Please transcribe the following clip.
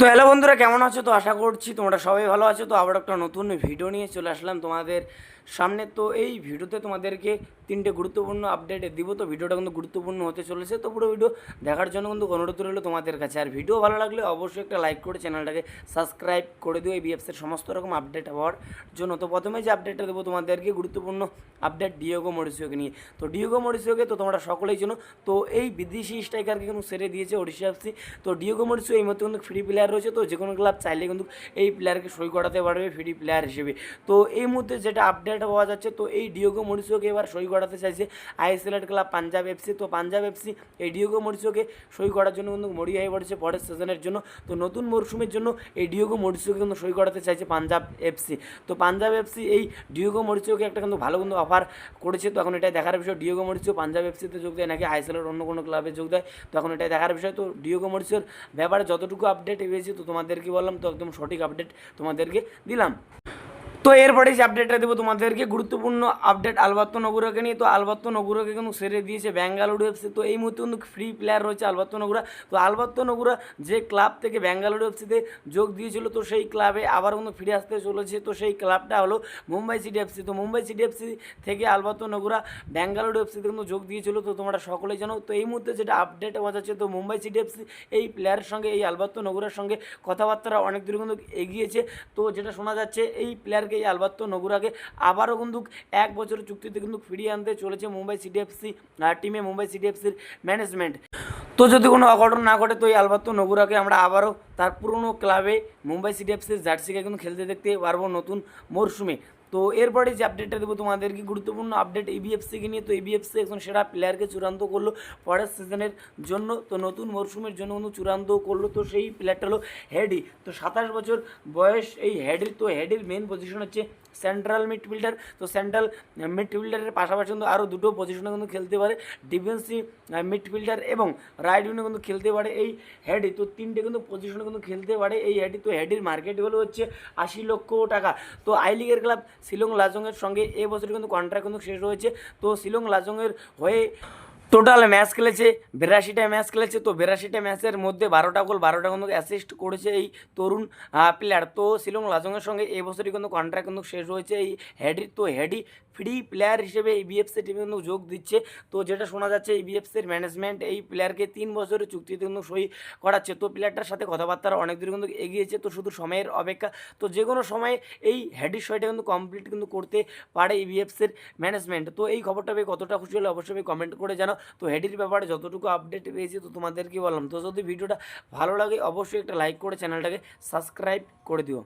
তো হ্যালো বন্ধুরা, কেমন আছো? তো আশা করছি তোমরা সবাই ভালো আছো। তো আবার একটা নতুন ভিডিও নিয়ে চলে আসলাম তোমাদের সামনে। তো এই ভিডিওতে তোমাদেরকে তিনটে গুরুত্বপূর্ণ আপডেট দিব। তো ভিডিওটা কিন্তু গুরুত্বপূর্ণ হতে চলেছে। তো পুরো ভিডিও দেখার জন্য কিন্তু অনুরোধ রইল তোমাদের কাছে। আর ভিডিও ভালো লাগলে অবশ্যই একটা লাইক করে চ্যানেলটাকে সাবস্ক্রাইব করে দিও। এই বিএফসের সমস্ত রকম আপডেট হওয়ার জন্য। তো প্রথমে যে আপডেটটা দেবো তোমাদেরকে, গুরুত্বপূর্ণ আপডেট ডিওগো মরিসিওকে নিয়ে। তো ডিওগো মরিসিওকে তো তোমরা সকলেই জানো তো এই বিদেশি স্ট্রাইকারকে কিন্তু সেরে দিয়েছে ওড়িশা এফসি তো ডিওগো মরিসিও এই মধ্যে কিন্তু ফ্রি প্লেয়ার রয়েছে, তো যে কোনো ক্লাব চাইলে কিন্তু এই প্লেয়ারকে সই করাতে পারবে ফ্রি প্লেয়ার হিসেবে। তো এই মুহূর্তে যেটা আপডেট পাওয়া যাচ্ছে, তো এই ডিওগো মরিসিওকে এবার সই করাতে চাইছে আইএসএলের ক্লাব পাঞ্জাব এফসি তো পাঞ্জাব এফসি এই ডিওগো মরিসিওকে সই করার জন্য কিন্তু মরি হয়ে পড়েছে পরের সিজনের জন্য। তো নতুন মরশুমের জন্য এই ডিওগো মরিসিওকে কিন্তু সই করাতে চাইছে পাঞ্জাব এফসি তো পাঞ্জাব এফসি এই ডিওগো মরিসিওকে একটা কিন্তু ভালো কিন্তু অফার করেছে। তো এখন এটাই দেখার বিষয় ডিওগো মরিসিও পাঞ্জাব এফসিতে যোগ দেয় নাকি আইএসএলের অন্য কোনো ক্লাবে যোগ দেয়? তো এখন এটাই দেখার বিষয়। তো ডিওগো মরিসিওর ব্যাপারে যতটুকু আপডেট পেয়েছি তো তোমাদেরকে বললাম তো একদম সঠিক আপডেট তোমাদেরকে দিলাম। তো এরপরে যে আপডেটটা দেবো তোমাদেরকে, গুরুত্বপূর্ণ আপডেট আলবাত্ত নগুরাকে নিয়ে। তো আলবাত্ত নগুরাকে কিন্তু সেরে দিয়েছে ব্যাঙ্গালুরু এফসি। তো এই মুহূর্তে কিন্তু ফ্রি প্লেয়ার রয়েছে আলবাত্ত নগুরা। তো আলবাত্ত নগুরা যে ক্লাব থেকে ব্যাঙ্গালুরু এফসিতে যোগ দিয়েছিল, তো সেই ক্লাবে আবার কিন্তু ফিরে আসতে চলেছে। তো সেই ক্লাবটা হলো মুম্বাই সিটি এফসি তো মুম্বাই সিটি এফসি থেকে আলবাত্ত নগুরা ব্যাঙ্গালুরু এফসিতে কিন্তু যোগ দিয়েছিল। তো তোমরা সকলেই জানো, তো এই মুহূর্তে যেটা আপডেট পাওয়া যাচ্ছে, তো মুম্বাই সিটি এফসি এই প্লেয়ারের সঙ্গে, এই আলবাত্ত নগুরার সঙ্গে কথাবার্তা অনেক দূর কিন্তু এগিয়েছে। তো যেটা শোনা যাচ্ছে, এই প্লেয়ারকে এই আলবার্তো নগুরাকে আবারও কিন্তু এক বছরের চুক্তিতে কিন্তু ফিরিয়ে আনতে চলেছে মুম্বাই সিডিএফসি টিমে মুম্বাই সিটি এফসির ম্যানেজমেন্ট তো যদি কোনো অঘটন না ঘটে, তো এই আলবার্তো নগুরাকে আমরা আবারও তার পুরনো ক্লাবে মুম্বাই সিটি এফসির জার্সিকে কিন্তু খেলতে দেখতে পারব নতুন মরশুমে। তো এরপরে যে আপডেটটা দেবো তোমাদেরকে গুরুত্বপূর্ণ আপডেট এবিএফসিকে নিয়ে। তো এবিএফসি এখন সেরা প্লেয়ারকে চূড়ান্ত করল পরের সিজনের জন্য। তো নতুন মরশুমের জন্য কিন্তু চূড়ান্ত করল। তো সেই প্লেয়ারটা হলো হেডি তো সাতাশ বছর বয়স এই হেডির তো হেডির মেন পজিশন হচ্ছে সেন্ট্রাল মিডফিল্ডার তো সেন্ট্রাল মিডফিল্ডারের পাশাপাশি কিন্তু আরও দুটো পজিশনে কিন্তু খেলতে পারে। ডিফেন্সিভ মিডফিল্ডার এবং রাইট উইনে কিন্তু খেলতে পারে এই হেডি তো তিনটে কিন্তু পজিশনে কিন্তু খেলতে পারে এই হেডি তো হেডির মার্কেট ভ্যালু হচ্ছে আশি লক্ষ টাকা। তো আই লিগের ক্লাব শিলং লাজংয়ের সঙ্গে এ বছর কিন্তু কন্ট্রাক্ট কিন্তু শেষ রয়েছে। তো শিলং লাজংয়ের হয়ে টোটাল ম্যাচ খেলেছে, বিরাশিটা ম্যাচ খেলেছে, তো বিরাশিটা ম্যাচের মধ্যে বারোটা গোল, বারোটা কিন্তু অ্যাসিস্ট করেছে এই তরুণ প্লেয়ার তো শিলং লাজংয়ের সঙ্গে এই বছরই কিন্তু কন্ট্রাক্ট কিন্তু শেষ হয়েছে এই হেডি তো হ্যাডি ফ্রি প্লেয়ার হিসেবে এই বিএফসি টিমে কিন্তু যোগ দিচ্ছে। তো যেটা শোনা যাচ্ছে, এই বিএফসির ম্যানেজমেন্ট এই প্লেয়ারকে তিন বছরের চুক্তিতে কিন্তু সই করাচ্ছে। তো প্লেয়ারটার সাথে কথাবার্তা অনেক দূর কিন্তু এগিয়েছে, তো শুধু সময়ের অপেক্ষা। তো যে কোনো সময়ে এই হ্যাডির সইটা কিন্তু কমপ্লিট কিন্তু করতে পারে এই বিএফসির ম্যানেজমেন্ট তো এই খবরটা পেয়ে কতটা খুশি হলে অবশ্যই কমেন্ট করে জানো তো হেডির ব্যাপারে যতটুকু আপডেট পেয়েছি, তো তোমাদেরকে বললাম। তো যদি ভিডিওটা ভালো লাগে, অবশ্যই একটা লাইক করে চ্যানেলটাকে সাবস্ক্রাইব করে দিও।